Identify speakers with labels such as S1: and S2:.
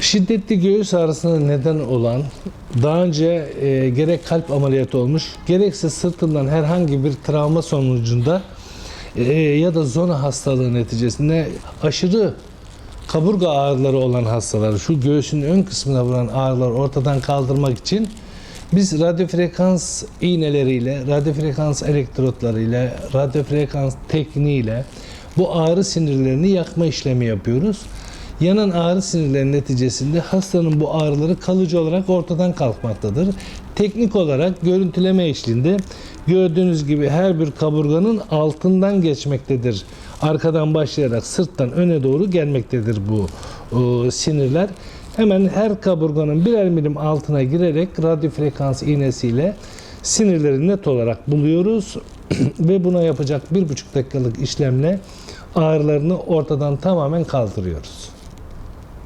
S1: Şiddetli göğüs ağrısına neden olan daha önce e, gerek kalp ameliyatı olmuş gerekse sırtından herhangi bir travma sonucunda e, ya da zona hastalığı neticesinde aşırı kaburga ağrıları olan hastalar, şu göğsün ön kısmına vuran ağrıları ortadan kaldırmak için biz radyo frekans iğneleriyle, radyo frekans elektrotlarıyla, radyo frekans tekniğiyle bu ağrı sinirlerini yakma işlemi yapıyoruz. Yanan ağrı sinirleri neticesinde hastanın bu ağrıları kalıcı olarak ortadan kalkmaktadır. Teknik olarak görüntüleme eşliğinde gördüğünüz gibi her bir kaburganın altından geçmektedir. Arkadan başlayarak sırttan öne doğru gelmektedir bu e, sinirler. Hemen her kaburganın birer milim altına girerek radyo frekans iğnesiyle sinirleri net olarak buluyoruz ve buna yapacak bir buçuk dakikalık işlemle ağrılarını ortadan tamamen kaldırıyoruz.